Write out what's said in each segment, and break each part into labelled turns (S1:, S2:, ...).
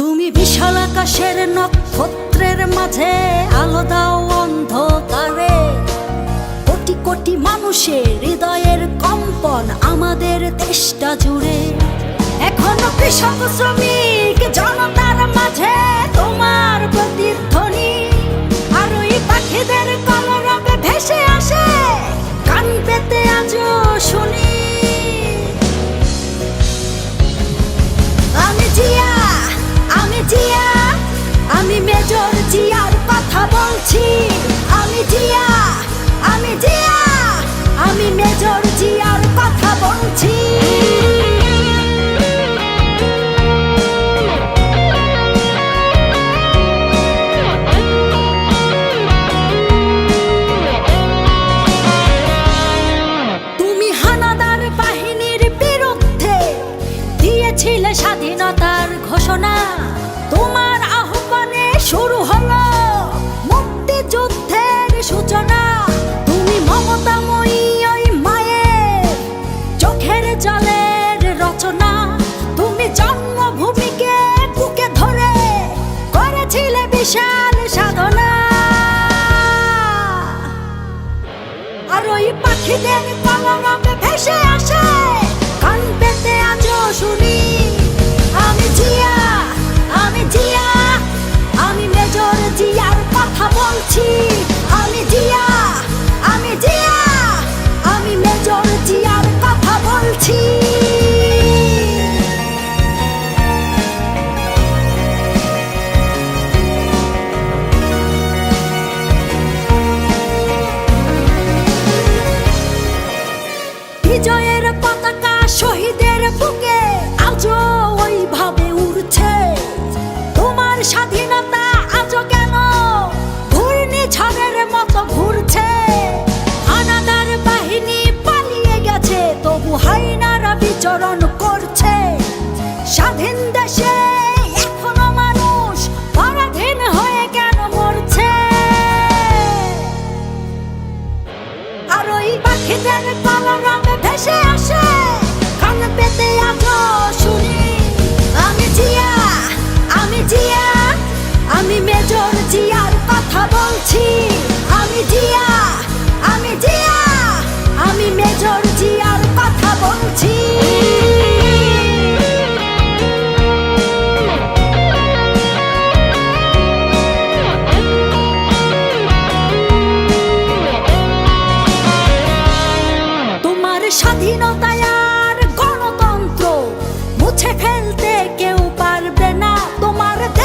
S1: আকাশের নক্ষত্রের মাঝে আলো দাও অন্ধকারে। কোটি কোটি মানুষের হৃদয়ের কম্পন আমাদের দেশটা জুড়ে। এখনও কৃষক, শ্রমিক, জনতার মাঝে তোমার প্রতিধ্বনি। আর ওই পাখিদের কলরবে ভেসে আসে কান পেতে আজও শুনি। মেজর জিয়ার কথা বলছি। আমি জিয়া আমি জিয়া আমি মেজর জিয়ার কথা বলছি। তুমি আর ওই পাখিদের কলরবে ভেসে আসে তবু হাইনারা বিচরণ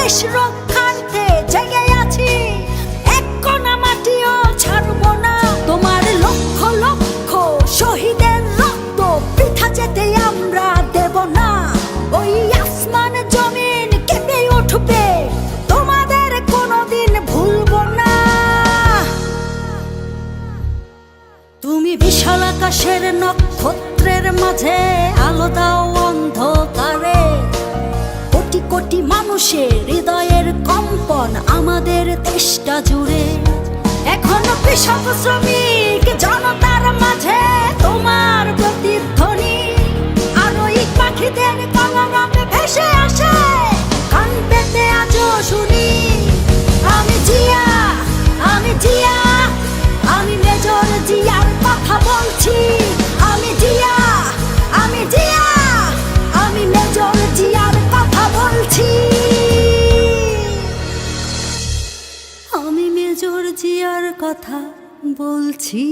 S1: দেশ রক্ষার্থে জেগে আছি। এক কণা মাটিও ছাড়বো না। তোমার লক্ষ লক্ষ শহীদের রক্ত বৃথা যেতে আমরা দেব না। ওই আসমান জমিন কেঁপে উঠবে, তোমাদের কোনোদিন ভুলবো না। তুমি বিশাল আকাশের নক্ষত্রের মাঝে আলো দাও অন্ধকারে। কোটি মানুষের হৃদয়ের কম্পন আমাদের দেশটা জুড়ে। এখনও কৃষক শ্রমিক জনতার মাঝে আমি মেজর জিয়ার কথা বলছি।